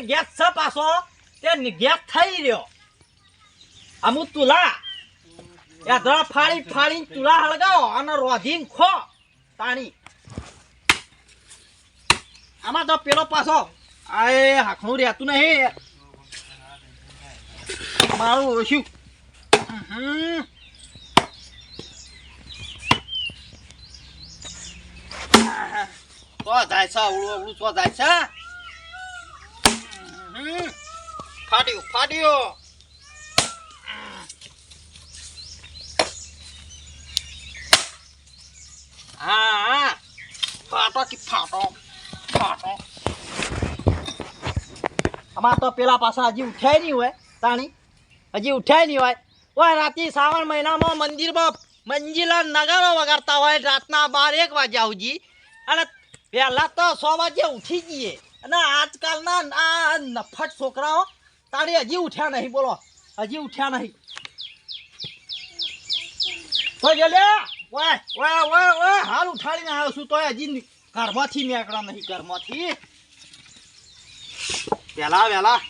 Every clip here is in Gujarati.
નફટ ગેસ છે પાછો. તે ગેસ થઈ રહ્યો. અમુક તુલા તો જાય છે અવળું અવળું તો જાય છે હમ. ફાટ્યું ફાટ્યું હા હા ફાટો કે ફાટો ફાટો આમાં તો પેલા પાછા હજી ઉઠ્યા નહીં હોય તાણી હજી ઉઠ્યા નહીં હોય ઓય રાતે શ્રાવણ મહિનામાં મંદિરમાં મંજીલા નગારો વગાડતા હોય રાતના બાર એક વાગ્યા સુધી અને પહેલા તો સો વાગે ઉઠી જઈએ અને આજકાલના આ નફટ છોકરાઓ તારી હજી ઉઠ્યા નહીં બોલો. હજી ઉઠ્યા નહીં. તો જલે ઓય ઓય ઓય ઓય હાલ ઉઠાડીને આવ્યો છું તોય હજી ઘરમાંથી નીકળ્યા નહીં ઘરમાંથી. વેલા વેલા.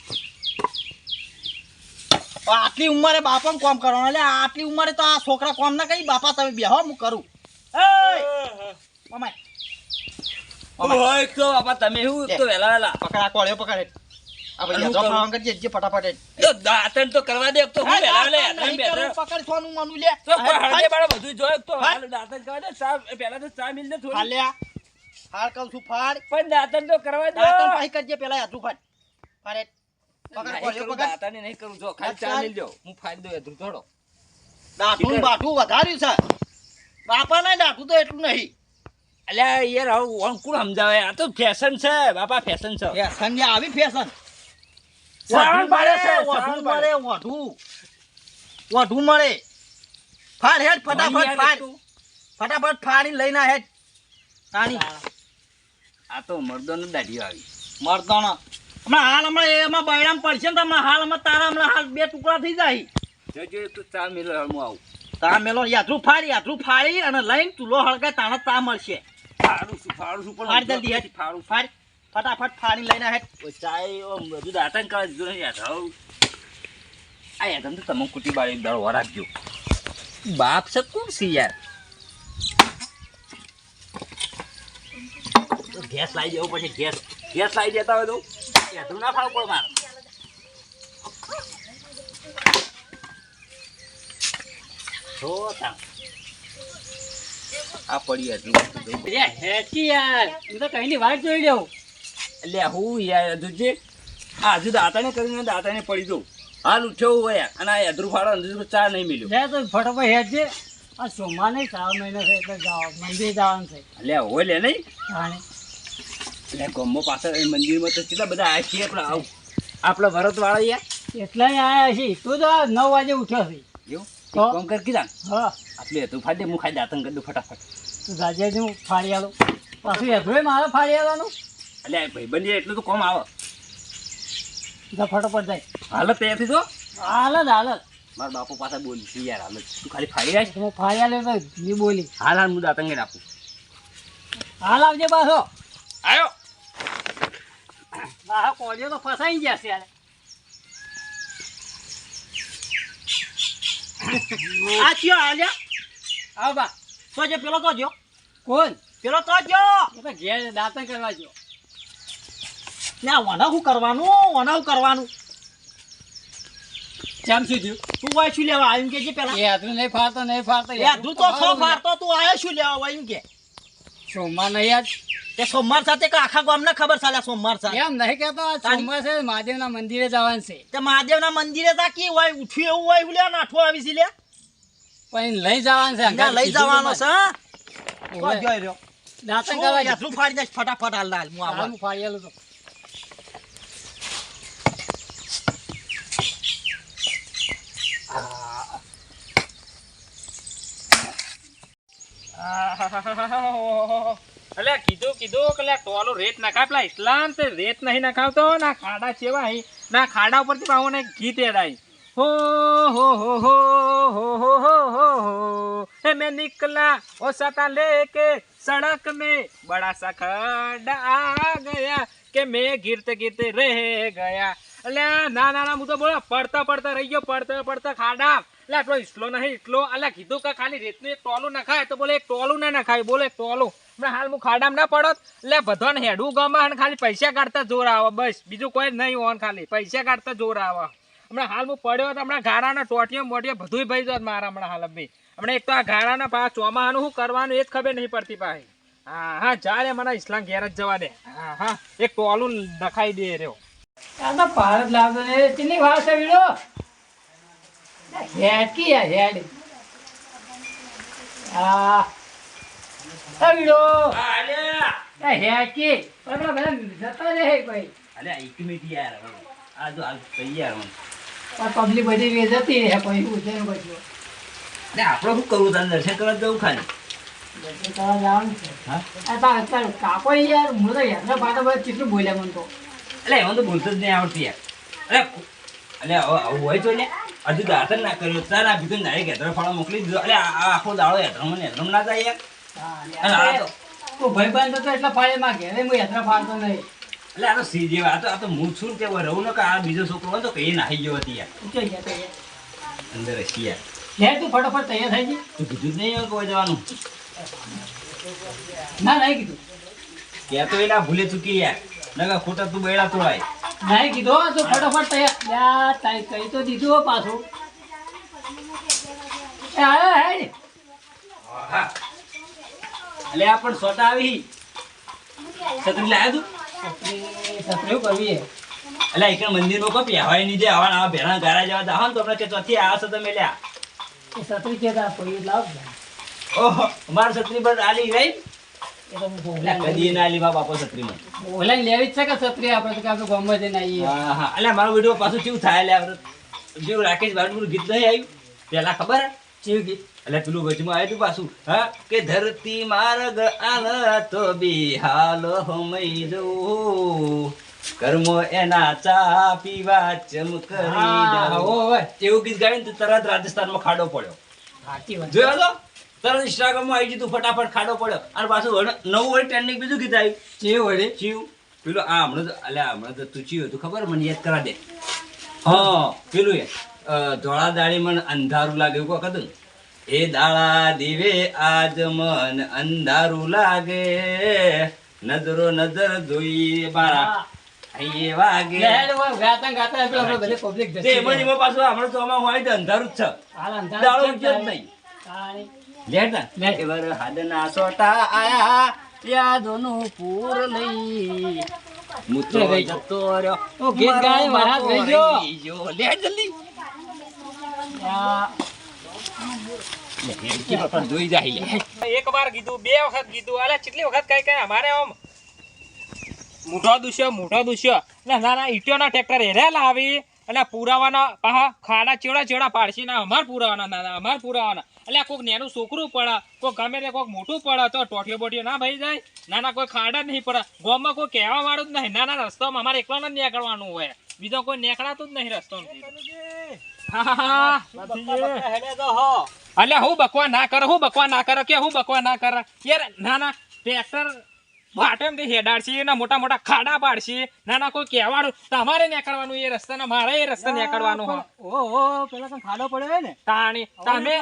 આટલી ઉંમરે બાપા કોમ કરવાનું? એટલે આટલી ઉંમરે તો આ છોકરા કોમ ના કઈ બાપા તમે બેહો હું કરું. મમાય હોય તો બાપા તમે શું તો વેલા વહેલા પકડા કોળ્યો પકડે. દાંતણ તો કરવા દે તો હું. પકડ સોનું મનું લે. તો કોઈ બાળા બધું જોયું તો હાલ દાંતણ કરવા દે ચા પહેલા તો ચા મિલ દે થોડી લે. હાલ કહું છું ફાડ. પણ દાંતણ તો કરવા દે. દાંતણ પાછી કરજે પેલા યાત્રું ફાડ. ફાડે. પકડ નહીં કોળિયો કરું, પકડ. દાંતણને નહીં કરું. જો ખાલી ચા મિલ દો હું ફાડી દઉં યાત્રું થોડો દાંઠું ને બાઠું વધાર્યું છે. બાપા ના દાંઠું તો એટલું નહીં. અલ્યા યાર હવે અંકુર સમજાવે. આ તો ફેશન છે બાપા ફેશન છે. ફેશન આવી ફેશન શ્રાવણ પાડે છે, વધુ મળે વધુ વધુ મળે ફાડ હેડ ફટાફટ ફાડ. ફટાફટ ફાડીને લઈને હેડ. તાણી. આ તો મર્દોનો દાઢીઓ આવી. મરદાણા હમણાં હાલ હમણાં એમાં બૈરામ પડશે ને તો હમણાં હાલ હમણાં તારા હમણાં હાલ બે ટુકડા થઈ જાય. જોજો તું ચા મિલ હું આવું. તા મેલો યાત્રું ફાડી યાત્રું ફાડી અને લઈને તુલો હળગાય તાણે તા મળશે. ફાડું છું ફાડું છું ફાડ જલ્દી ફાડું ફાડ. ફટાફટ ફાડી લઈને હેડ ચાય બધું દાંતણ કરવા દીધું નહીં યાર હવ આ યાર તમને તો તમે કુટી બાળી દાડો વરાગજો બાપ છે કોણ છે યાર? ગેસ લાવી જવું પછી ગેસ ગેસ લાવી દેતા હોય તો યાત્રું ના ફાવ પણ મારે. આ પડી યાત્રું હેચી યાર હું તો કઈની વાત જોઈ લઉં એટલે હું યાર જોજે. આજુ દાંતાને કરીને દાંતાને પડી દઉં હાલ ઉઠ્યો હું યાર અને આ યાદરું ફાડો અંદર ચા નહીં મિલ્યો લે તો ફટાફટ હેજે આ સોમવાર નહીં ચાર મહિના છે એટલે જાઓ. મંદિર જવાનું છે. એટલે હોય લે નહીં. હા. એટલે ગમો પાછળ મંદિરમાં તો કેટલા બધા આવ્યા છીએ આપણે. આવું. આપણા ભરત વાળા યાર. એટલા આયા છીએ. તું તો આ નવ વાગે ઉઠ્યો છે. એવું? કોમ કર કીધા હા. આટલું હતું ફાડી હું ખાઈ દાંતન કરી દઉં ફટાફટ. તું ગાજે હું ફાડી આલો. પાછું હેઠું મારે ફાડી આવવાનું એટલે ભાઈ ભાઈબંધી એટલું તો કોમ આવે. તો ફટાફટ જાય. હાલત ત્યાંથી જો. હાલત હાલત. મારા બાપુ પાછા બોલી છે યાર હાલત. તું ખાલી ફાડી રાખ. હું ફાડી આલે તો જે બોલી. હાલ હાલ હું કરી આપું. હાલ આવજે પાછો. આવ્યો હા કોજો તો ફસાઈ જશે યાર. આ કયો હાલ્યા આવ બા. તો જે પેલો તો જો. કોણ? પેલો તો જો. ઘેર દાંતણ કરવા જો. ના વના શું કરવાનું? વના કરવાનું? કેમ શું થયું? તું વાય શું લેવા? આવ્યું કે જે પેલા. એ હાથું નહીં ફાડતો નહીં ફાડતો. એ તું તો સો ફાડતો તું આયો શું લેવા? આવ્યું કે. સોમવાર નહીં આજ? તે સોમવાર સાથે કે આખા ગામને ખબર ચાલે સોમવાર સાથે? એમ નહીં કેતો સોમવાર છે મહાદેવના મંદિરે જવાનું છે. તે મહાદેવના મંદિરે તા કે હોય ઉઠ્યું એવું હોય લે નાઠો આવી છે લે. પણ લઈ જવાનું છે લઈ જવાનો છે તો જોઈ રહ્યો દાંતણ કરવા ફાડી દઈશ? ફટાફટ હાલ હાલ હું આવું. ફાડી આલું તો. અલે, કીધું કીધું કે ટોલો રેત નાખા પેલા ઇસ્લામ તે રેત નહીં નખાવતો ના ખાડા ચેવા હી. ના ખાડા ઉપરથી પાહો ને ઘી તેડાય હો હો હો હો હો હો હો હો હો. હે મેં નિકલા ઓ લે કે સડક મે બડા સા સખડ આ ગયા કે મેં ગીરતે ગીરતે રહે ગયા. એટલે ના ના ના, હું તો બોલો પડતા પડતા રહી ગયો, પડતા પડતા ખાડા. એટલે આટલો ઇસલો નહીં, એટલો એટલે કીધું કે ખાલી રેતનું એક ટોલું નખાય, તો બોલે, એક ટોલું ના નખાય, બોલે, એક ટોલું. હમણાં હાલ હું ખાડામાં ના પડત એટલે બધાને હેડું ગમે અને ખાલી પૈસા કાઢતા જોર આવે, બસ. બીજું કોઈ નહીં હોન ખાલી પૈસા કાઢતા જોર આવે. હમણાં હાલ હું પડ્યો તો હમણાં ગારાના ટોટીઓ મોટીઓ બધુંય ભાઈ જોત મારા હમણાં હાલ ભાઈ હમણાં એક તો આ ગારાના પા ચોમાહાનું શું કરવાનું એ જ ખબર નહીં પડતી પાસે હા હા ચાલે મને ઇસ્લામ ઘેર જ જવા દે. હા હા, એક ટોલું નખાઈ દે રહ્યો. આ તો ભારત લાવતો ને વાર છે વીડો હેડ કી આ હેડ. આ આ વીડો આ હેડ કી પેલા બધા જતા રહે કોઈ. અલે એક મિનિટ યાર. આ જો હાલ તૈયાર. આ પબ્લિક બધી વેચતી રહે પછી પૂછે ને પછી ને આપણે શું કરવું? તને દર્શન કરવા જવું ખાલી? દર્શન કરવા જવાનું છે. હા? આ કાકો યાર હું તો યાર પાછા બધા કેટલું બોલ્યા મને તો. એટલે એમાં તો બોલતો જ નહીં આવડતી યાર. અરે અલે હોય તો લે. હજુ દાતન ના કર્યો. તાર આ બીજું ડાયરેક્ટ હેતરો ફાળો મોકલી દીધો. આ આખો દાડો હેતરો મને હેતરો ના જાય યાર. તો ભાઈ બંધ તો એટલા ફાળે માં ઘેરે હું ફાળતો નહીં. એટલે આ તો સી જેવા આ તો આ તો હું છું તે રહું ને કે આ બીજો છોકરો હોય તો એ નાહી ગયો હતી યાર. તો યાર. અંદર હસી યાર. લે તું ફટાફટ તૈયાર થઈ જી. તું કીધું જ નહીં કોઈ જવાનું. ના નહીં કીધું. કે તો એના ભૂલે ચૂકી યાર. નકા ખોટા તું બેડા તોડાય. નહીં કીધું તો ફટાફટ તૈયાર. તારી કહી તો દીધું પાછું. એ આયો હે એટલે આ પણ સોટા આવી છત્રી લાયા તું? છત્રી કરવી હે? એટલે એક મંદિરમાં કપી હવાયની દે. આવા આવા ભેરા ગારા જવા દા. તો આપણે કે ચોથી આવા છો તમે લ્યા. એ સત્રી છે કોઈ લાવ ઓહો મારા છત્રી પર આલી ગઈ કદી ના બાપો છત્રીમાં લેવી જ છે કે સત્રી આપણે તો કે આપણે ગામમાં જઈને આવીએ હા હા. એટલે મારો વીડિયો પાછું કેવું થાય? લે આપણે જેવું રાકેશ બારડું ગીત નહીં આવ્યું. પેલા ખબર? હે? ગીત? એટલે પેલું વચમાં આવ્યું તું પાછું. હા કે ધરતી માર્ગ આલ તો બિહાલ કર્મો એના ચા પીવા ચમ કરી હા, જાઉં. હો, હોય. એવું ગીત ગાઈને તો તરત રાજસ્થાનમાં ખાડો પડ્યો. જોયો તરત ઇન્સ્ટાગ્રામમાં આવી જતું ફટાફટ ખાડો પડ્યો. અને પાછું નવું વળી ટ્રેન્ડિંગ બીજું કીધું આવ્યું ચીવ વળી? ચીવ પેલું આ હમણાં તો અલ્યા હમણાં તો તું ચીવ હતું ખબર? મને યાદ કરા દે. હા. પેલું એ ધોળા દાડી મને અંધારું લાગે એવું કહો કદું એ દાળા દીવે આજ મન અંધારું લાગે. નજરો નજર ધોઈ બાળા અહીંયા વાગે. ગાતા ગાતા બધે એમાં પાછું હમણાં હોય તો અંધારું જ છે. ઉગ્યો જ નહીં. સોટા આયા યાદોનું પૂર લઈ. મૂત્રો. જતો રહ્યો ઓ, ગીત ગાય, ગયો. જલ્દી. એક વાર કીધું બે વખત કીધું. અરે કેટલી વખત કઈ કઈ અમારે આમ મૂઠો દુષ્યો મૂઠો દુષ્યો. ના ના ના ઈટીઓના ટ્રેક્ટર હેરેલા આવી અને પુરાવાના પાહા ખાડા ચેવડા ચેવડા પાડશી ના અમાર પુરાવાના ના અમાર પુરાવાના. એટલે કોઈક નેનું છોકરું પડે કોઈ ગમે તે કોઈક મોટું પડે તો ટોટીઓ બોટીઓ ના ભાઈ જાય. ના ના કોઈ ખાડા નહીં પડે. ગામમાં કોઈ કહેવા વાળું જ નહીં. ના ના રસ્તામાં અમારે એકલા જ નીકળવાનું હોય. બીજો કોઈ નીકળાતું જ નહીં રસ્તો અલ્યા હું બકવા ના કરે હું બકવા ના કરે કે હું બકવા ના કરે? યાર ના ના ટ્રેક્ટર વાટેમ તે હેડાડશે ને મોટા મોટા ખાડા પાડશે. ના ના કોઈ કહેવાનું તમારે નીકળવાનું એ રસ્તાને મારે એ રસ્તા નીકળવાનું હો પેલા ખાડો પડ્યો ને. તાણી તમે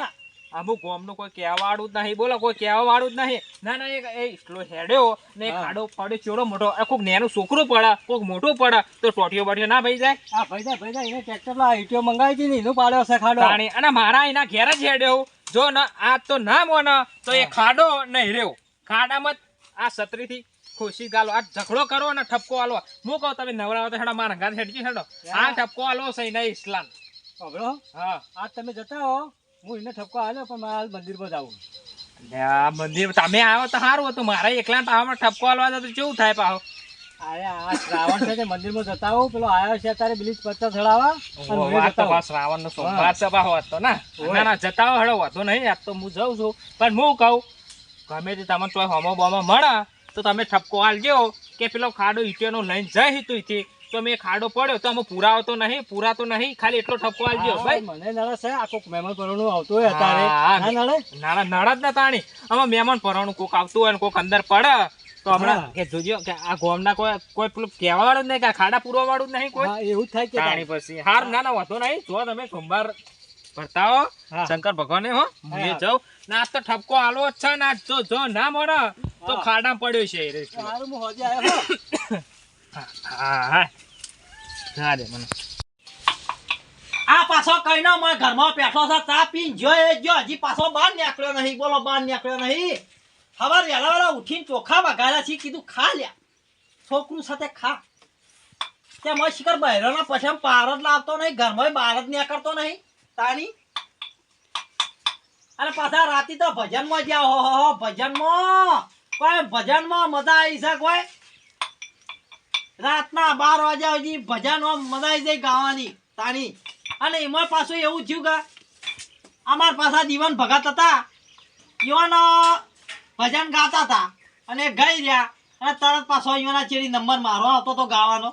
અમુક ગામનું કોઈ કહેવાવાળું જ નહીં. બોલો કોઈ કહેવાવાળું જ નહીં. ના ના એક એ એટલો હેડ્યો ને ખાડો પડ્યો ચોરો મોટો. આ કોઈક નેનું છોકરું પડે કોઈક મોટું પડે. તો ટોટીઓ બટીઓ ના ભાઈ જાય? હા ભાઈ જાય ભાઈ જાય. એને ટ્રેક્ટર લા ઈટીઓ મંગાવી હતી ને એનું પાડ્યો છે ખાડો. પાણી અને મારા એના ઘેર જ હેડ્યો. જો ન આ તો ના મોને તો એ ખાડો નહીં રહ્યો. ખાડામાં આ છત્રીથી ખુશી ગાલો. આ ઝઘડો કરો ને ઠપકો આલો. હું કહું તમે નવરાવો તો હેડો મારા ઘર હેડજી હેડો. આ ઠપકો આલો છે નહીં ઇસ્લામ હા. આજ તમે જતા હો. હું એને ઠપકો આવ્યો પણ મારે હાલ મંદિરમાં જાવું. લે આ મંદિર તમે આવો તો સારું હતું. મારા એકલા ટાવરમાં ઠપકો આલવા દો તો કેવું થાય પાહો? અરે આ શ્રાવણ છે તે મંદિરમાં જતા હોઉં. પેલો આવ્યો છે અત્યારે બ્લીચ પત્તા ચડાવવા. સોમવાર હતો ને. ના ના જતા હો હેડો વાંધો નહીં. આજ તો હું જાઉં છું. પણ હું કહું ગમે તે તમને હોમો બોમો મળે તો તમે ઠપકો આલજો કે પેલો ખાડો ઈટીઓનો લઈને જાય તું તો મેં ખાડો પડ્યો તો અમે પુરાવો તો નહીં પુરા તો નહીં ખાલી એટલો ઠપકો આલજો ભાઈ. મને નડે છે આખો મહેમાન પરણું આવતું હોય અત્યારે. હા, ના નડે? નાના નળ જ ના તાણી. આમાં મહેમાન પરણું કોક આવતું હોય ને કોક અંદર પડે તો હમણાં કે જોજો કે આ ગોમના કોઈ કોઈ પેલું કહેવા વાળું નહીં કે ખાડા પૂરવા વાળું નહીં કોઈ? એવું થાય કે તાણી પછી. હાર ના ના વાંધો નહીં. જો તમે સોમવાર ભરતા હો શંકર ભગવાને હો હું હા. જાઉં. ના તો ઠપકો આલો છે ના જો જો ના મળે તો ખાડા પડ્યો છે સારું હું હોજે આવ્યો આ પાછો કઈ નો મને ઘરમાં બેઠો છે, ચા પીન જો એ જો હજી પાછો બહાર નીકળ્યો નહીં. બોલો, બહાર નીકળ્યો નહીં. ખબર વહેલા વહેલા ઉઠીને ચોખા વગાડ્યા છે, કીધું, ખા લ્યા. છોકરું સાથે ખા. તે મને શિખર બહેરોના પછી પાર જ લાવતો નહીં, ઘરમાં બહાર જ નીકળતો નહીં. તાણી? અને પાછા રાતે તો ભજનમાં જ્યાં હો હો, ભજનમાં. કોઈ ભજનમાં મજા આવી છે, કોઈ? રાતના બાર વાગ્યા સુધી ભજનમાં મજા આવી જાય ગાવાની તાણી અને એમાં પાછું એવું થયું કે અમાર પાછા દીવાન ભગત હતા. યુવાનો ભજન ગાતા હતા અને ગઈ રહ્યા. અને તરત પાછો યુવાના ચેડી નંબર મારો આવતો તો ગાવાનો.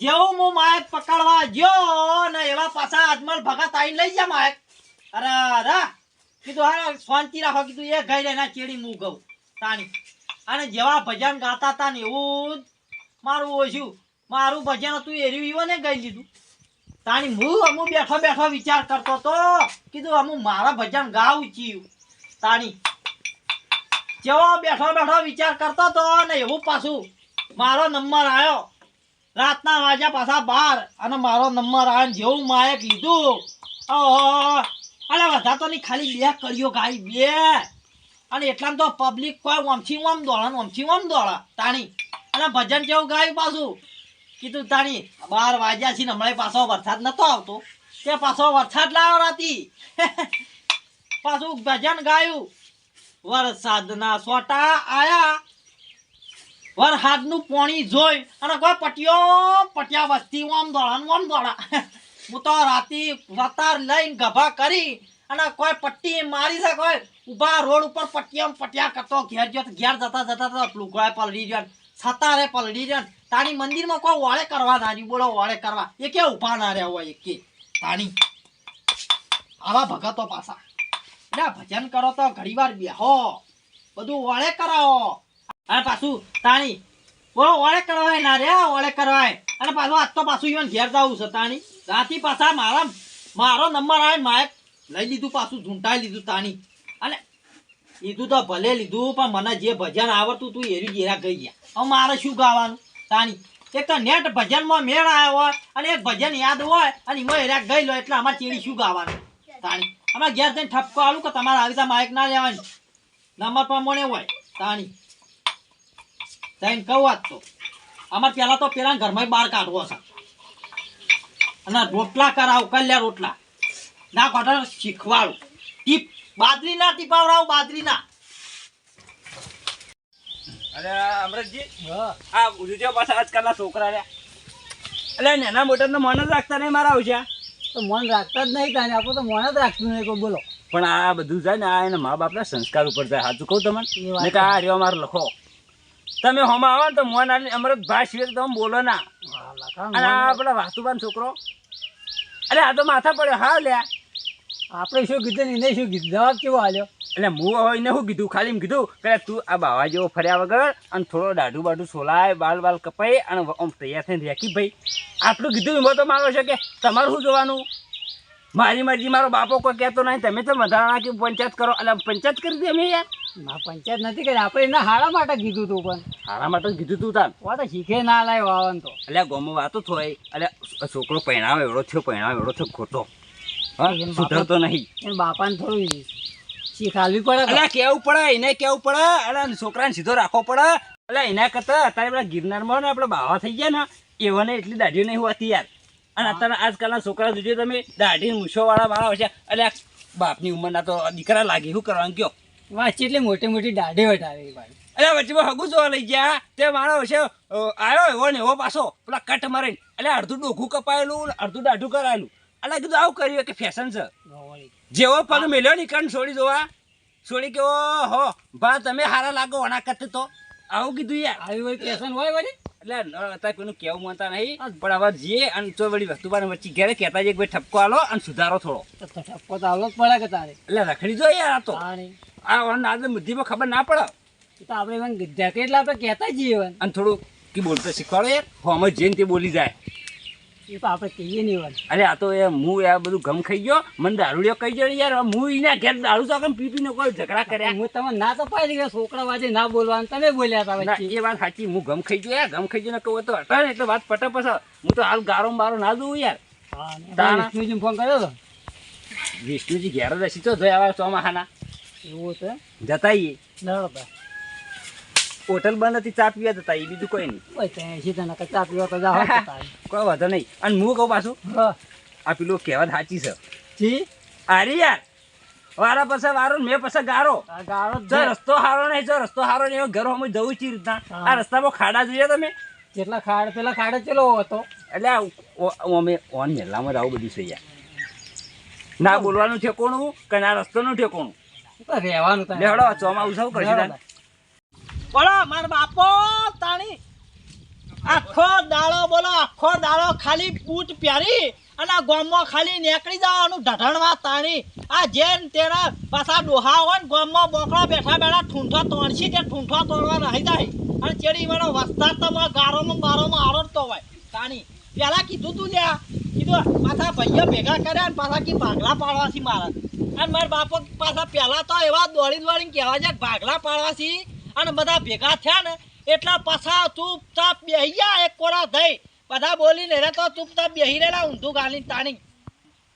જેવું હું માયક પકડવા ગયો ને એવા પાછા અજમલ ભગત આવીને લઈ જા માયક. અરે અરે. કીધું હા શાંતિ રાખો. કીધું, એ ગઈ રહ્યા ચેડી હું ગઉં. તાણી અને જેવા ભજન ગાતા હતા ને એવું મારું ઓછું. મારું ભજન હતું, એર્યું ઈવને ગઈ લીધું. તાણી હું અમુ બેઠો બેઠો વિચાર કરતો તો કીધું અમુ મારા ભજન ગાવું ચીયું. તાણી જેવો બેઠો બેઠો વિચાર કરતો તો ને એવું પાછું મારો નંબર આવ્યો રાતના વાગ્યા પાછા બાર અને મારો નંબર આવ્યો ને જેવું માયક લીધું ઓહો અરે બધા તો નહીં, ખાલી બે કર્યો ગાઈ, બે. અને એટલામાં તો પબ્લિક કોઈ ઓમથી ઓમ દોડા ને ઓમથી ઓમ દોડા. તાણી અને ભજન જેવું ગાયું પાછું? કીધું તાણી, બાર વાગ્યા છે ને હમણાં પાછો વરસાદ નતો આવતો. તે પાછો વરસાદ લાવ્યો રાતી? પાછું ભજન ગાયું. વરસાદના સોટા આયા. વરસાદનું પાણી જોઈ અને કોઈ પટિયો પટિયા વસ્તી ઓમ દોડા ઓમ દોડા. હું તો રાતી વતાર લઈને ગભા કરી અને કોઈ પટ્ટી મારી છે કોઈ, ઊભા રોડ ઉપર પટ્ટીયા પટિયા કરતો, ઘેર ગયો ઘેર જતા જતા તો લુગડાએ પલડી રહ્યો ને છતારે પલડી રે. તાણી મંદિરમાં કોઈ વાળે કરવા ના રહ્યું બોલો, વાળે કરવા. એ કે ઊભા ના રહ્યા હોય કે તાણી. આવા ભગતો પાછા. એટલે ભજન કરો તો ઘણી વાર બેહો. બધું વાળે કરાવો. અને પાછું, તાણી. બોલો, વાળે કરવાય ના રે વાળે કરવાય. અને પાછું આજ તો પાછું ઈવન ઘેર જવું છે, તાણી. રાતી પાછા મારા, મારો નંબર આવે માએ લઈ લીધું પાછું, ઝૂંટાઈ લીધું તાણી. અને લીધું તો ભલે લીધું, પણ મને જે ભજન આવડતું તું એરી જેરા ગઈ ગયા. મારે શું ગાવાનું? તાણી, એક તો નેટ ભજનમાં મેળ આવ્યો હોય અને એક ભજન યાદ હોય અને એમાં એરા ગઈ લો એટલે અમારે ચેડી શું ગાવાનું? તાણી, અમારે ઘેર જઈને ઠપકો આલું કે તમારે આવી માઇક ના લેવાની. નંબર પ્રમાણે હોય. તાણી જઈને કહું વાત તો, અમારે પહેલાં તો પેલા ઘરમાં બહાર કાઢવો છે. અને રોટલા કરાવ, કલ્યા રોટલા. ના કાઢો, શીખવાડું. ટીપ, બાજરીના ટીપાવડાવું, બાજરીના. અરે અમરતજી હા. આ ઉજ્યો પાછા આજકાલના છોકરા રહ્યા એટલે નાના મોટા મન જ રાખતા નહીં મારા આવશે તો મન રાખતા જ નહીં કાંઈ આપણે તો મન જ રાખતું નહીં કોઈ બોલો. પણ આ બધું જાય ને આ એના મા બાપના સંસ્કાર ઉપર જાય સાચું કહું તમને? કે આ રહ્યો મારો લખો. તમે હોમાં આવો ને તો મોન આલી અમરત ભાઈ સિવાય તમે બોલો ના. અને આ પેલા વાસ્તુબાન છોકરો. અરે આ તો માથા પડ્યો. હા લ્યા. આપણે શું કીધું ને એને શું કીધું? જવાબ કેવો આલ્યો? એટલે હું હવે એને શું કીધું ખાલી એમ કીધું કે તું આ બાવા જેવો ફર્યા વગર અને થોડો દાઢું બાઢું સોલાય બાલ બાલ કપાય અને આમ તૈયાર થઈને રેકી ભાઈ. આટલું કીધું એમાં તો મારો છે કે તમારું શું જોવાનું? મારી મરજી મારો બાપો કોઈ કહેતો નહીં. તમે તો વધારાના કે પંચાયત કરો. એટલે પંચાયત કરી દે અમે યાર. ના પંચાયત નથી કરી. આપણે એના હારા માટે કીધું તું પણ. હારા માટે કીધું તું તાર વા તો શીખે ના લાય વાવન તો. એટલે ગોમો વાતો થોય એટલે છોકરો પહેણાવ એવડો થયો પહેણાવ એવડો થયો ખોટો. હા સુધરતો નહીં. બાપાને થોડું શીખ પડે? એટલે કેવું પડે? એને કેવું પડે? એટલે છોકરાને સીધો રાખવો પડે? એટલે એના કરતા અત્યારે પેલા ગિરનારમાં ને આપણે બાવા થઈ ગયા ને એવાને એટલી દાઢી નહીં હોતી યાર. અને અત્યારે આજકાલના છોકરા જોજો તમે દાઢી મૂછોવાળા વાળા હોય છે. એટલે બાપની ઉંમરના તો દીકરા લાગે શું કરવાનું કયો? વાંચી એટલી મોટી મોટી દાઢી વટાવી ભાઈ. એટલે વચ્ચેમાં હગું જોવા લઈ ગયા. તે માણો હશે આવ્યો એવો ને એવો પાછો પેલા કટ મારીને. એટલે અડધું ડોખું કપાયેલું અડધું દાઢું કરાયેલું. એટલે કીધું આવું કર્યું કે ફેશન છે. જેવો પગ મેલ્યો ની કણ છોડી જોવા? છોડી કે હો ભા તમે હારા લાગો વણા કરતે તો. આવું કીધું યાર. આવી હોય પેશન હોય વળી? એટલે અત્યારે કોઈનું કેવું માનતા નહીં. પણ હવે જઈએ અને તો વળી વસ્તુ બાર વચ્ચે ઘેરે કહેતા જઈએ ભાઈ ઠપકો આલો અને સુધારો થોડો. ઠપકો તો આલો જ પડે કે તારે? એટલે રખડી જો યાર આ તો. આ વન આદમ બુદ્ધિમાં ખબર ના પડે. તો આપણે એમ જકે એટલે આપણે કહેતા જઈએ અને થોડું કે બોલતો શીખવાડો યાર. હોમ જઈને તે બોલી જાય. એ તો આપણે કહીએ નહીં વાત અરે આ તો એ હું આ બધું ગમ ખાઈ ગયો. મને દારૂડિયો કહી ગયો યાર. હું એના ઘેર દારૂ તો કેમ પી પીને કોઈ ઝઘડા કર્યા હું તમે ના તો પાડી છોકરા વાજે ના બોલવાનું તમે બોલ્યા હતા વચ્ચે. એ વાત સાચી. હું ગમ ખાઈ ગયો યાર. ગમ ખાઈ ગયો કહું તો ને એટલે વાત પટે હું તો હાલ ગારો મારો ના દઉં યાર. હા, ને ફોન કર્યો હતો વિષ્ણુજી ઘેર રસી તો જોયા ચોમાહાના. એવું છે જતા ઈએ લડો તો. હોટલ બંધ હતી ચા પીવા જતા એ બીજું કોઈ નહીં. સીધા ના કચા પીવા તો જાવ કોઈ વાંધો નહીં. અને હું કહું પાછું. આ પેલું કહેવત સાચી છે. જી? અરે યાર વારા પાસે વારો મેં પાસે ગારો. ગારો જો રસ્તો સારો નહીં જો રસ્તો સારો નહીં ઘર અમે જવું ચી રીતના. આ રસ્તામાં ખાડા જોઈએ તમે? કેટલા ખાડ પેલા ખાડે ચેલો હતો. એટલે અમે ઓન મેલામાં આવું બધું છે યાર. ના બોલવાનું ઠેકોણું કે ના રસ્તાનું ઠેકોણું? રહેવાનું. લેવડો ચોમા સૌ કરશે. બોલો, માર બાપો, તાણી. આખો દાડો બોલો, આખો દાડો ખાલી બૂટ પહેરી અને ગામમાં ખાલી નીકળી જવાનું ઢઢણવા તાણી. આ જેન તેના પાછા ડોહા હોય ને ગામમાં બોકડા બેઠા બેઠા ઠૂંઠા તોડશી તે ઠૂંઠા તોડવા રહી જાય. અને ચેડી વાળો વસ્તાર તો ગારોમાં બારોમાં આરોડતો હોય. તાણી પેલા કીધું તું લ્યા, કીધું પાછા ભાઈઓ ભેગા કર્યા ને પાછા કી ભાગલા પાડવાથી મારા. અને મારા બાપો પાછા પહેલા તો એવા દોડી દોડીને કહેવા છે ભાગલા પાડવાથી અને બધા ભેગા થયા ને, એટલા પાછા ચૂપચાપ બેહી ગયા એક કોરા થઈ. બધા બોલીને રે તો ચૂપચાપ બેહી રહેલા ઊંધું ગાલીને તાણી.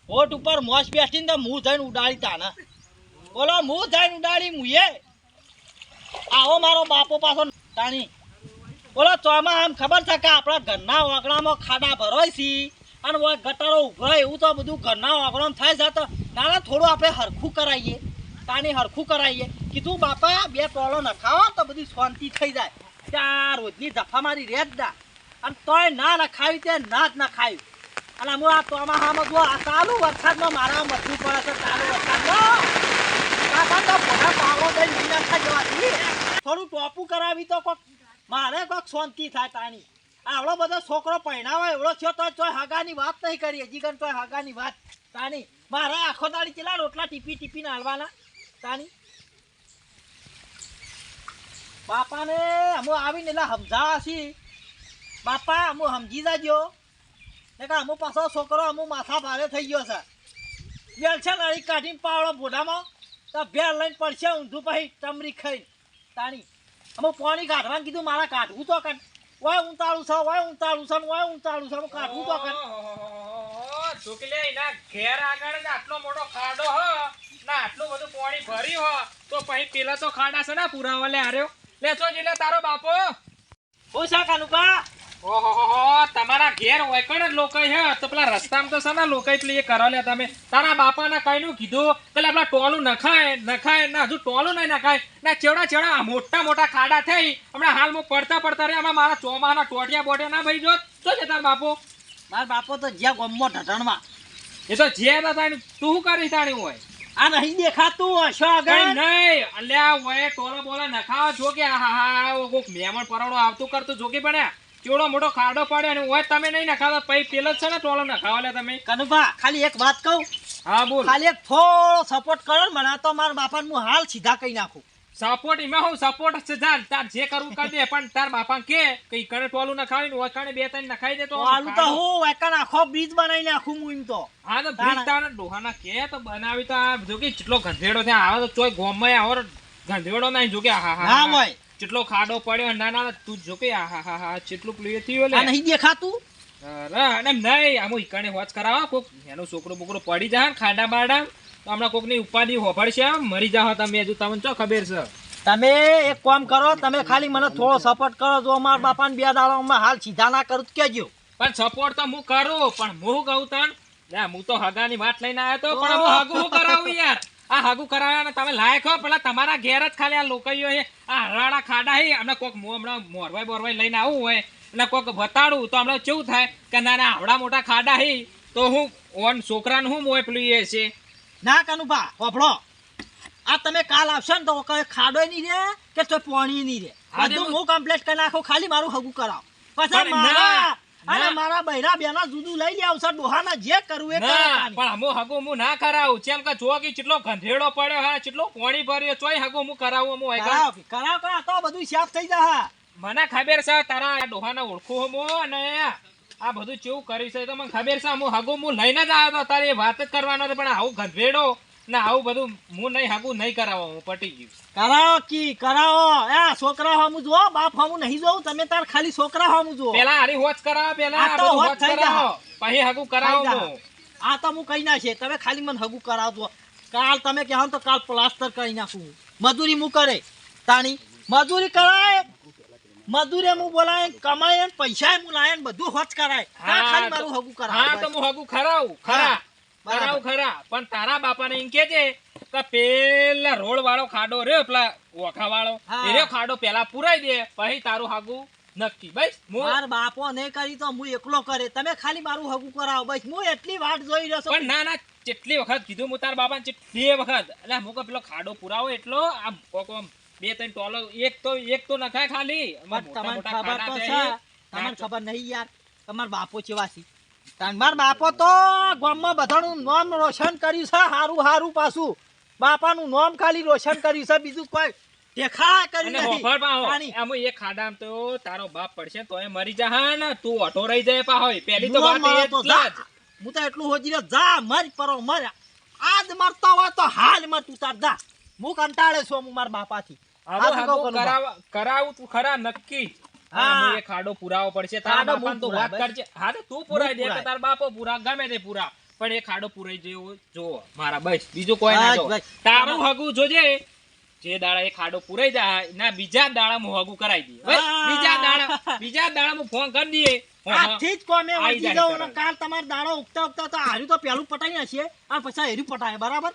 હોટ ઉપર મોસ બેસીને તો મું જઈને ઉડાડી તાને. બોલો, મું જઈને ઉડાડી મુએ? આવો મારો બાપો પાછો તાણી. બોલો ચોમાં આમ ખબર છે કે આપણા ઘરના વાંકડામાં ખાડા ભરોય છે? અને ગટારો ઉભરાય, એવું તો બધું ઘરના વાંકડામાં થાય છે તો નાના થોડું આપણે હરખું કરાવીએ તાની હરખું કરાવીએ કીધું, બાપા, બે ટોલો નખાવો તો બધી શાંતિ થઈ જાય. ત્યાં રોજની ધફા મારી રેત દા. અને તોય ના નખાવી તે ના જ નખાયું. અને હું આ ચોમાહામાં જો આ ચાલુ વરસાદમાં મારા મથું પડે છે, ચાલુ વરસાદમાં. થોડું ટોપું કરાવી તો કોક મારે કોક શાંતિ થાય તાણી. આવડો બધો છોકરો પહેણાવો એવડો થયો તો તોય હગાની વાત નહીં કરીએ. જીગન તોય હગાની વાત. તાણી, મારે આખો દાડી કેટલા રોટલા ટીપી ટીપીને હાલવાના? તાણી બાપાને અમે આવીને એટલે સમજાવા છી. બાપા અમુ સમજી જાજો. ને કે પાછો છોકરો અમુ માથા ભારે થઈ ગયો છે. બેલ છે લડી કાઢીને પાવડો બોઢામાં તો બેલ લઈને પડશે ઊંધું પછી ટમરી ખાઈને. તાણી અમુ પાણી કાઢવાનું કીધું, મારા કાઢવું તો કાઢ ઓય ઉંતાળું છે, ઓય ઉંતાળું છે ઓય ઉંતાળું છે કાઢવું તો કાઢ ઘેર આગળ આટલો મોટો ખાડો હ. ના આટલું બધું પાણી ભર્યું હો તો પછી પેલા તો ખાડા છે ને પુરાવા લે હાર્યો. લે તો જીલે તારો બાપો. હું છે કાનુકા ઓહો તમારા ઘેર ઓયકણ જ લોકો હે તો પેલા રસ્તામાં તો છે ને લોકો પેલી એ કરો લે તમે. તારા બાપાને કઈનું કીધું પેલા પેલા ટોલું નખાય નખાય ના હજુ ટોલું નહીં નખાય. ના ચેવડા ચેવડા મોટા મોટા ખાડા થઈ હમણાં હાલમાં પડતા પડતા રે આમાં મારા ચોમાના ટોટિયા બોટિયા ના ભાઈ જોત. શું છે તાર બાપો? મારા બાપો તો જ્યાં ગમો ઢટણમાં એ તો જ્યાં તાણી તું શું કરી તાણી હોય? આ નહીં દેખાતું હશો આગળ? નહીં અલ્યા ઓય ટોલા બોલા નખાવા જો કે આ હા હા કોક મેમણ પરોડો આવતું કરતું જો કે પણ ચેવડો મોટો ખાડો પડ્યો અને ઓય તમે નહીં નખાવા પછી પેલો છે ને ટોલો નખાવા લે તમે. કનુભા ખાલી એક વાત કહું. હા બોલ. ખાલી એક થોડો સપોર્ટ કરો મને તો મારા બાપાને હું હાલ સીધા કહી નાખું. સપોર્ટ એમાં હું સપોર્ટ છે. જાન તાર જે કરવું કર દે પણ તાર બાપા કે કઈ કણે ટોલું નખાવી ને ઓકાણે બે ત્રણ નખાઈ દે તો આલુ તો હું એકન આખો બ્રિજ બનાવી નાખું હું તો. હા તો. બ્રિજ તારા ડોહાના કે તો બનાવી તો આ જો કે કેટલો ગંધેડો છે આવે તો ચોય ગોમમાં આવો ગંધેડો નહીં જો કે હા હા હા હોય. કેટલો ખાડો પડ્યો ના ના તું જો કે આ હા હા હા કેટલું પ્રિય થયું લે નહીં દેખાતું? અરે અને નહીં આમ ઈકાણે હોચ કરાવો કોક એનો છોકરો બોકરો પડી જાય ખાડા બાડા તો હમણાં કોકની ઉપાધિ હોફાડશે મરી જાવ તમે હજુ તમને ચો ખબર છે? તમે એક કામ કરો તમે ખાલી મને થોડો સપોર્ટ કરો જો મારા બાપાને બે દાડામાં હાલ સીધા ના કરું કેજો પણ સપોર્ટ તો હું કરું પણ હું કહું તણ લે હું તો હગાની વાત લઈને આવ્યો તો પણ હું હગું હું કરાવું યાર? આ હગું કરાવ્યા ને તમે લાયક હો પેલા તમારા ઘેર જ ખાલી આ લોકો આ હરાડા ખાડા હે અમને કોક હું હમણાં મોરવાઈ બોરવાઈ લઈને આવું હોય અને કોક બતાડું તો હમણાં કેવું થાય કે ના ના આવડા મોટા ખાડા હે તો હું ઓન છોકરાને હું મોય પેલું એ છે? ના કનુભા હોભળો. આ તમે કાલ આવશો ને તો ખાડો નહીં રે કે તો પોણી નહીં રે બધું હું કમ્પ્લેટ કરી નાખો ખાલી મારું હગું કરાવો. પછી મારા અરે મારા બૈરા બેના જુદું લઈ લે આવશે ડોહાના જે કરવું એ પણ હમો હગો હું ના કરાવું. ચેમ કે જો કે કેટલો ગંધેડો પડ્યો હા કેટલો પોણી ભર્યો ચોય હગો હું કરાવું હું કરાવ કરાવ તો બધું સાફ થઈ જાય મને ખબર છે તારા આ ડોહાને ઓળખું હમો અને આ બધું કેવું કર્યું છે તો મને ખબર છે. હું હગું હું લઈને જ આવ્યો હતો તારી વાત જ કરવાનો હતો પણ આવું ગંધેડો ને આવું બધું હું નહીં હગુ નહીં કરાવો હું પટી ગયું. કરાવો કી કરાવો. એ છોકરા હમું જો બાપ હમું નહીં જોઉં તમે તાર ખાલી છોકરા હમું જો પેલા હારી હોચ કરાવો પેલા આ તો હોચ કરાવો. પછી હગુ કરાવો આ તો હું કઈ ના છે. તમે ખાલી મને હગું કરાવજો. કાલ તમે કહો તો કાલ પ્લાસ્ટર કરી નાખું મજૂરી હું કરે. તાણી. મજૂરી કરાય. મજૂરી હું બોલાય કમાય પૈસા હું લાય બધું હોચ કરાય. ના ખાલી મારું હગું હા તો હું હગું ખરાવું ખરા. કરાવું ખરા. પણ તારા બાપાને એમ કે છે કે પેલા રોડ વાળો ખાડો રે પેલા ઓખા વાળો એ ખાડો પેલા પુરાઈ દે પછી તારું હાગુ નક્કી. બસ માર બાપો ને કરી તો હું એકલો કરે. તમે ખાલી મારું હગું કરાવો બસ. હું એટલી વાટ જોઈ રહ્યો છું પણ ના ના કેટલી વખત કીધું હું તારા બાપાને કેટલી વખત. એટલે હું પેલો ખાડો પુરાવો એટલો આમ કોકો બે ત્રણ ટોલો એક તો એક તો નખાય ખાલી. તમને ખબર તો છે. તમને ખબર નહીં યાર. તમાર બાપો ચેવા છે? તમાર બાપો તો ગામમાં બધાનું નામ રોશન કર્યું છે હારું હારું પાછું. બાપાનું નામ ખાલી રોશન કર્યું છે બીજું કોઈ દેખાય કર્યું નથી. પાણી. આમ એક ખાડામાં તો તારો બાપ પડશે તોય મરી જા ને. તું ઓટો રહી જાય પા હોય તો વાત મળે જ. હું તો એટલું હોજી જા મર પરો મર. આજ મરતો હોય તો હાલ મર તું તાર જા. હું કંટાળે છું હું મારા બાપાથી. કરાવ- તું ખરા નક્કી. હા. ખાડો પુરાવો પડશે. તારા બાપા તો વાત કરજે. હા તો તું પુરાઈ દે. તારા બાપો પુરા ગમે તે પુરા. પણ એ ખાડો પુરાઈ જેવો જો મારા બસ. બીજું કોઈ ના જો તારું હગું જોજે. જે દાડા એ ખાડો પુરાઈ જાય ના બીજા દાડા હું હગું કરાઈ દઈએ. બીજા દાડા બીજા દાડા હું ફોન કરી દઈએ. આજથી જ કોમે વધી. અને કાલ તમારે દાડો ઉગતા ઉગતા તો હાર્યું તો પેલું પટાઈ હશે અને પછી હેર્યું પટાય બરાબર?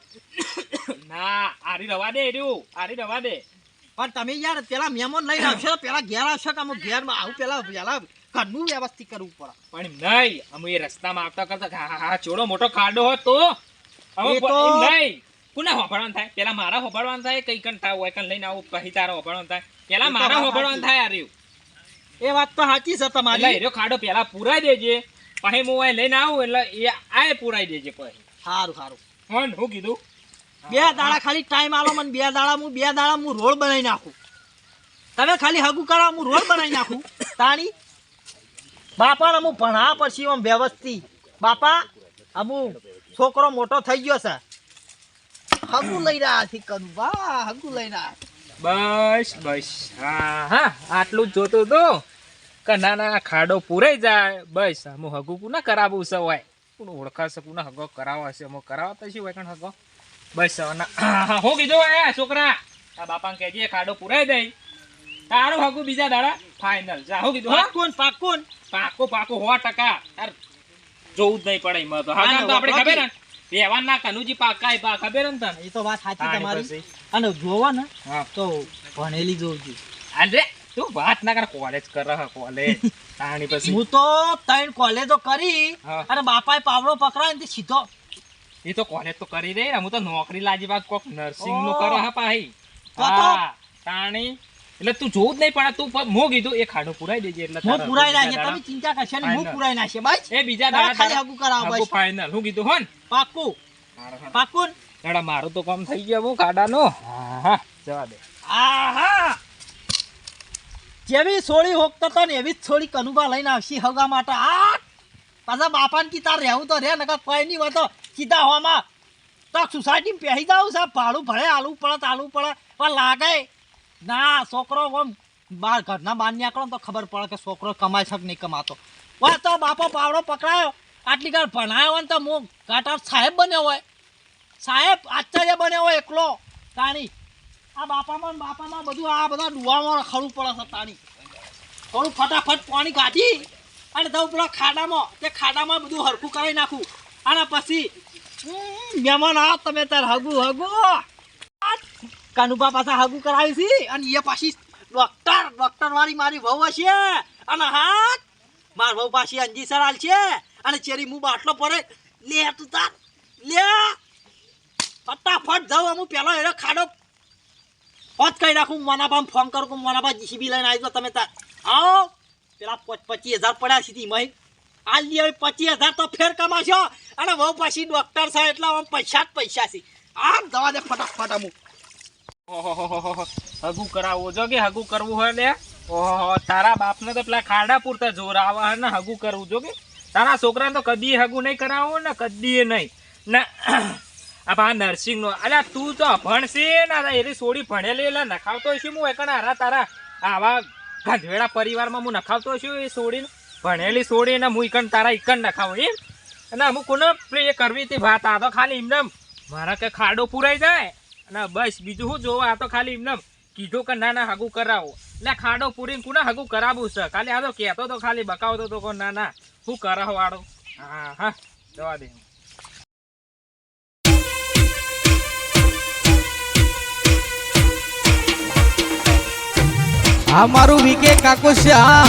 ના આરી રવા દે એર્યું આરી રવા દે. પણ તમે યાર પેલા મહેમાન લઈને આવશો પેલા ઘેર આવશો કે અમે ઘેરમાં આવું પેલા પેલા ઘરનું વ્યવસ્થિત કરવું પડે. પણ નહીં અમે એ રસ્તામાં આવતા કરતા હા, હા, ચોડો મોટો ખાડો હોત. તો હવે નહીં. કોને હોભળવાનું થાય? પેલા મારા હોભળવાનું થાય કઈ કણ થાય હોય કણ લઈને આવું પછી તારા હોભળવાનું થાય? પેલા મારા વાત થાય આ રહ્યું એ વાત તો સાચી છે તમારી. લઈ રહ્યો ખાડો પેલા પુરાઈ દેજે. પછી હું લઈને આવું એટલે એ આય પુરાઈ દેજે પછી. સારું સારું હું કીધું? બે દાડા ખાલી ટાઈમ આલો મને, બે દાડા હું, બે દાડા હું રોડ બનાવી નાખું. તમે ખાલી હગું કરાવો હું રોડ બનાવી નાખું. તાણી, બાપાને હું ભણા પછી આમ વ્યવસ્થિત. બાપા અમુ છોકરો મોટો થઈ ગયો છે. હગું લઈ રહ્યા છે કરું. વાહ, હગું લઈ રહ્યા. બસ બસ. હા હા, આટલું જ જોતું તો કે ના ના ખાડો પૂરાઈ જાય. બસ હું હગું કુના કરાવું છે હોય ઓળખાશે, કુના હગો કરાવવા છે? અમુક કરાવવા તો શું હોય, કણ હગો? બસ હું કીધું એ છોકરા આ બાપા કહેજે ખાડો પુરાઈ દઈ તારું હકું બીજા દાડા ફાઈનલ જા હું કીધું પાકું પાકુન પાકો પાકો સો ટકા. તાર જોવું જ નહીં પડે એમાં તો. હા તો આપણે ખબર ને? વ્યવહારના કનુજી પાકા પા ખબર ને તને? એ તો વાત સાચી તમારી. અને જોવા ને તો ભણેલી જોવું અરે તું વાત ના કર કોલેજ કર કોલેજ તાણી પછી. હું તો ત્રણ કોલેજો કરી. અને બાપાએ પાવડો પકડાય ને સીધો એ તો કોલેજ તો કરી દે? હું તો નોકરી લાજી બાદ કોક નર્સિંગનું. કરે હા તો. હા તાણી. એટલે તું જોવું જ નહીં પણ તું મો કીધું એ ખાડો પુરાઈ દેજે એટલે હું પુરાઈ નાખે તમે ચિંતા કરશો ને હું પુરાઈ નાખે બસ. એ બીજા દાડા ખાલી તારા- કરાવ બસ. final. હું કીધું હોન. પાકું. પાકું એડા મારું તો કામ થઈ ગયું હું ખાડાનો. હા હા જવા દે. આહા. જેવી સોળી હોકતો તો ને એવી જ સોળી કનુબા લઈને આવશી હગા માટે. આ પાછા બાપાને કી તાર રહેવું તો રે નકર કોઈ નહીં હોય તો સીધા હોવામાં તો સોસાયટીમાં પહેરી જાઉં સાહેબ ભાડું ભરે, આલવું પડે આલવું પડે. પણ લાગે, ના, છોકરો આમ બાર ઘરના બહાર નીકળો તો ખબર પડે કે છોકરો કમાય છે નહીં કમાતો. વાહ તો બાપો પાવડો પકડાયો. આટલી ઘર ભણાયો હોય ને તો હું ઘાટા સાહેબ બન્યો હોય. સાહેબ આચાર્ય બન્યો હોય એકલો. તાણી, આ બાપામાં બાપામાં બધું આ બધા ડુવામાં ખડું પડે છે તાણી. થોડું ફટાફટ પાણી કાઢી અને તો પેલા ખાડામાં. તે ખાડામાં બધું હરખું કરી નાખું. અને પછી મહેમાન આ તમે તાર હગુ હગુ. આ કાનુભા પાછા હગું કરાવી છે અને એ પાછી ડોક્ટર ડોક્ટર વાળી મારી વહુ હશે. અને હા માર વહુ પાછી અંજી સરાલ છે. અને ચેરી હું બાટલો પડે લે તું તાર, લે. ફટાફટ જાઉં અમુક પેલો એનો ખાડો હોત કહી નાખું મોનાબા ફોન કરું મોનાબા જીસીબી લઈને આવી જાઓ તમે તાર. આવો. પેલા પચ- પચીસ હજાર પડ્યા સીધી એમાં આ લી પચીસ હજાર તો ફેર કમાશો. અને બહુ પછી ડોક્ટર છે એટલે આમ પૈસા જ પૈસા છે. આમ દવા દે ફટાફટ અમુક. હગું કરાવવો જો કે હગું કરવું હોય લે. ઓહો તારા બાપને તો પેલા ખાડા પૂરતા જોર આવે ને હગું કરવું જો કે. તારા છોકરાને તો કદી હગું નહીં કરાવવું ને કદી નહીં. ના આ ભા નર્સિંગનો અલ્યા, તું તો ભણશે ને એની સોડી ભણેલી, એટલે નખાવતો હશે હું? એકણ હારા તારા આવા ગંધવેડા પરિવારમાં હું નખાવતો છું એ સોડીને ભણેલી સોડીને હું ઇકન તારા એકણ નખાવું એમ અને અમુક કોને પેલી કરવી હતી, વાત આ તો ખાલી એમને મારા કે ખાડો પુરાઈ જાય. અને બસ બીજું શું જોવો, આ તો ખાલી એમને કીધું કે ના ના, હગું કરાવો. એટલે ખાડો પૂરીને કોને હાગું કરાવું છે? ખાલી આ તો કહેતો તો ખાલી, બકાવતો તો કે ના ના શું કરાવો વાળો. હા હા, જવા દે. આ મારું વીકે કાકો છે હા